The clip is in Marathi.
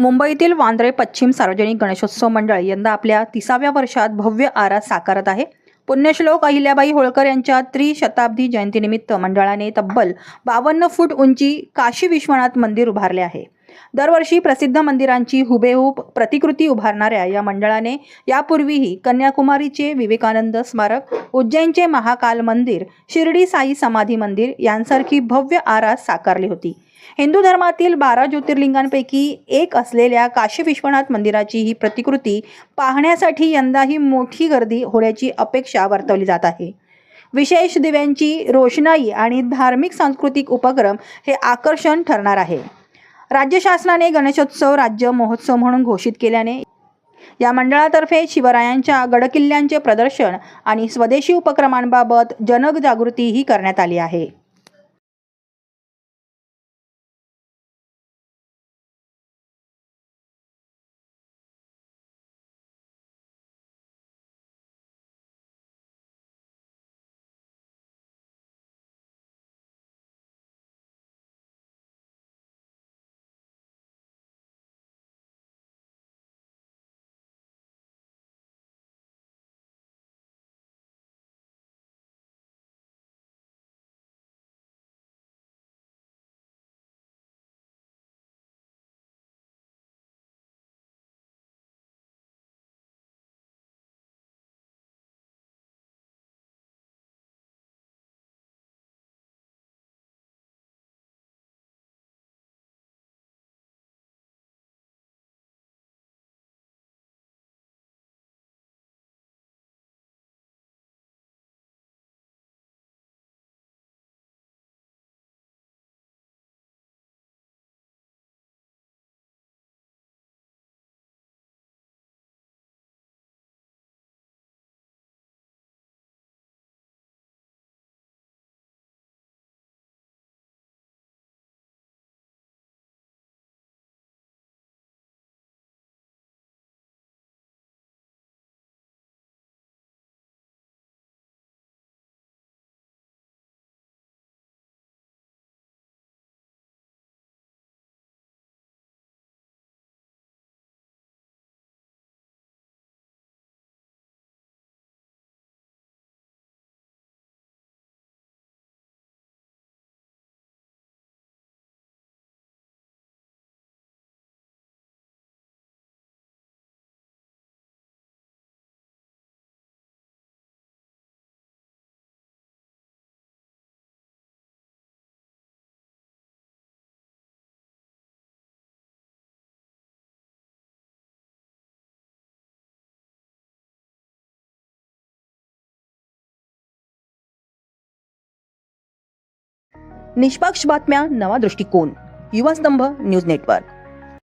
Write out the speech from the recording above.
मुंबईतील वांद्रे पश्चिम सार्वजनिक गणेशोत्सव मंडळ यंदा आपल्या तिसाव्या वर्षात भव्य आरास साकारत आहे. पुण्यश्लोक अहिल्याबाई होळकर यांच्या त्रिशताब्दी जयंतीनिमित्त मंडळाने तब्बल बावन्न फूट उंची काशी विश्वनाथ मंदिर उभारले आहे. दरवर्षी प्रसिद्ध मंदिरांची हुबेहूब प्रतिकृती उभारणाऱ्या या मंडळाने यापूर्वीही कन्याकुमारीचे विवेकानंद स्मारक उज्जैनचे महाकाल मंदिर शिर्डी साई समाधी मंदिर यांसारखी भव्य आरास साकारली होती. हिंदू धर्मातील बारा ज्योतिर्लिंगांपैकी एक असलेल्या काशी विश्वनाथ मंदिराची ही प्रतिकृती पाहण्यासाठी यंदाही मोठी गर्दी होण्याची अपेक्षा वर्तवली जात आहे. विशेष दिव्यांची रोषणाई आणि धार्मिक सांस्कृतिक उपक्रम हे आकर्षण ठरणार आहे. राज्य शासनाने गणेशोत्सव राज्य महोत्सव म्हणून घोषित केल्याने या मंडळातर्फे शिवरायांच्या गडकिल्ल्यांचे प्रदर्शन आणि स्वदेशी उपक्रमांबाबत जनजागृतीही करण्यात आली आहे. निष्पक्ष बातम्या नवा दृष्टिकोन. युवा स्तंभ न्यूज नेटवर्क.